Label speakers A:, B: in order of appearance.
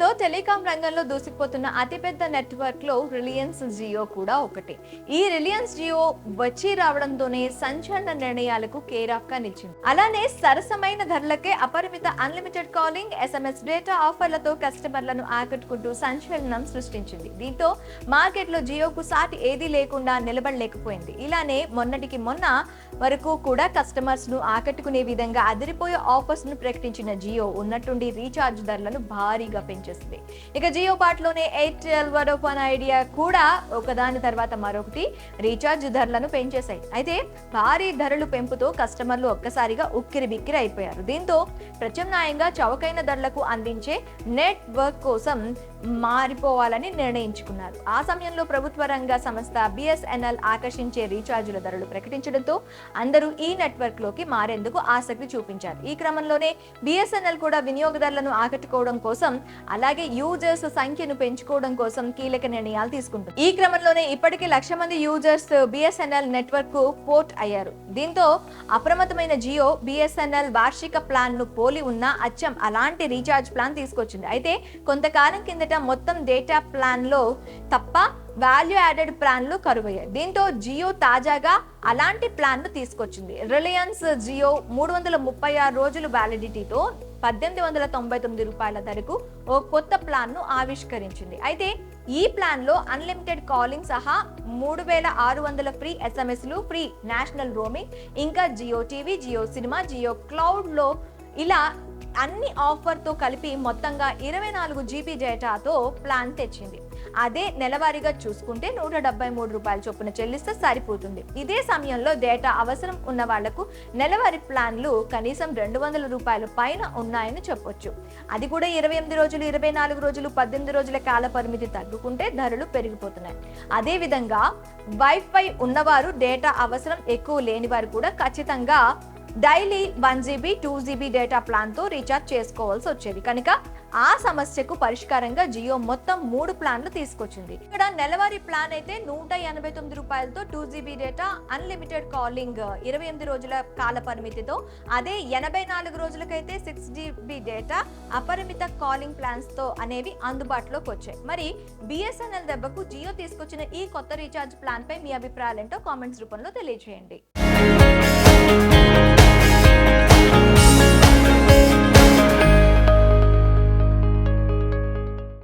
A: ¿no? దేశంలో టెలికాం రంగంలో దూసుకుపోతున్న అతిపెద్ద నెట్వర్క్లో రిలయన్స్ జియో కూడా ఒకటి. ఈ రిలయన్స్ జియో వచ్చి రావడంతోనే సంచలన నిర్ణయాలకు కేరాఫ్గా నిలిచింది. అలానే సరసమైన ధరలకే అపరిమిత అన్లిమిటెడ్ కాలింగ్ ఎస్ఎంఎస్ డేటా ఆఫర్లతో కస్టమర్లను ఆకట్టుకుంటూ సంచలనం సృష్టించింది. దీంతో మార్కెట్లో జియోకు సాటి ఏదీ లేకుండా నిలబడలేకపోయింది. ఇలానే మొన్నటికి మొన్న వరకు కూడా కస్టమర్స్ను ఆకట్టుకునే విధంగా అదిరిపోయే ఆఫర్స్ను ప్రకటించిన జియో ఉన్నట్టుండి రీఛార్జ్ ధరలను భారీగా పెంచేసింది. ఇక జియో పాటలోనే ఎయిర్టెల్ వడోఫోన్ ఐడియా కూడా ఒకదాని తర్వాత మరొకటి రీఛార్జ్ ధరలను పెంచేశాయి. అయితే భారీ ధరలు పెంపుతో కస్టమర్లు ఒక్కసారిగా ఉక్కిరి బిక్కిరి అయిపోయారు. దీంతో ప్రత్యామ్నాయంగా చౌకైన ధరలకు అందించే నెట్వర్క్ కోసం మారిపోవాలని నిర్ణయించుకున్నారు. ఆ సమయంలో ప్రభుత్వ రంగ సంస్థ బిఎస్ఎన్ఎల్ ఆకర్షించే రీఛార్జుల ధరలు ప్రకటించడంతో అందరూ ఈ నెట్వర్క్లోకి మారేందుకు ఆసక్తి చూపించారు. ఈ క్రమంలోనే బిఎస్ఎన్ఎల్ కూడా వినియోగదారులను ఆకట్టుకోవడం కోసం అలా అలాగే యూజర్స్ సంఖ్యను పెంచుకోవడం కోసం కీలక నిర్ణయాలు తీసుకుంటుంది. ఈ క్రమంలోనే ఇప్పటికే లక్ష మంది యూజర్స్ బిఎస్ఎన్ఎల్ నెట్వర్క్కు పోర్ట్ అయ్యారు. దీంతో అప్రమత్తమైన జియో బిఎస్ఎన్ఎల్ వార్షిక ప్లాన్ను పోలి ఉన్న అచ్చం అలాంటి రీఛార్జ్ ప్లాన్ తీసుకొచ్చింది. అయితే కొంతకాలం కిందట మొత్తం డేటా ప్లాన్లో తప్ప వాల్యూ యాడెడ్ ప్లాన్లు కరువయ్యాయి. దీంతో జియో తాజాగా అలాంటి ప్లాన్ను తీసుకొచ్చింది. రిలయన్స్ జియో మూడు వందల ముప్పై ఆరు రోజులు వ్యాలిడిటీతో పద్దెనిమిది వందల తొంభై తొమ్మిది రూపాయల ధరకు ఓ కొత్త ప్లాన్ను ఆవిష్కరించింది. అయితే ఈ ప్లాన్లో అన్లిమిటెడ్ కాలింగ్ సహా మూడు వేల ఆరు వందల ఫ్రీ ఎస్ఎంఎస్లు ఫ్రీ నేషనల్ రోమింగ్ ఇంకా జియో టీవీ జియో సినిమా జియో క్లౌడ్లో ఇలా అన్ని ఆఫర్తో కలిపి మొత్తంగా ఇరవై నాలుగు జీబీ డేటాతో ప్లాన్ తెచ్చింది. అదే నెలవారీగా చూసుకుంటే నూట డెబ్బై మూడు రూపాయల చొప్పున చెల్లిస్తే సరిపోతుంది. ఇదే సమయంలో డేటా అవసరం ఉన్న వాళ్ళకు నెలవారీ ప్లాన్లు కనీసం రెండు వందల రూపాయల పైన ఉన్నాయని చెప్పొచ్చు. అది కూడా ఇరవై ఎనిమిది రోజులు ఇరవై నాలుగు రోజులు పద్దెనిమిది రోజుల కాల పరిమితి తగ్గుకుంటే ధరలు పెరిగిపోతున్నాయి. అదేవిధంగా వైఫై ఉన్నవారు డేటా అవసరం ఎక్కువ లేని వారు కూడా ఖచ్చితంగా daily one GB two GB data ప్లాన్తో రీఛార్జ్ చేసుకోవాల్సి వచ్చేది. కనుక ఆ సమస్యకు పరిష్కారంగా జియో మొత్తం మూడు ప్లాన్లు తీసుకొచ్చింది. ఇక్కడ నెలవారీ ప్లాన్ అయితే నూట ఎనభై తొమ్మిది రూపాయలతో two GB data unlimited calling ఇరవై ఎనిమిది రోజుల కాల పరిమితితో అదే ఎనభై నాలుగు రోజులకైతే సిక్స్ జీబీ డేటా అపరిమిత కాలింగ్ ప్లాన్స్తో అనేవి అందుబాటులోకి వచ్చాయి. మరి బిఎస్ఎన్ఎల్ దెబ్బకు జియో తీసుకొచ్చిన ఈ కొత్త రీఛార్జ్ ప్లాన్ పై మీ అభిప్రాయాలేంటో కామెంట్స్ రూపంలో తెలియజేయండి.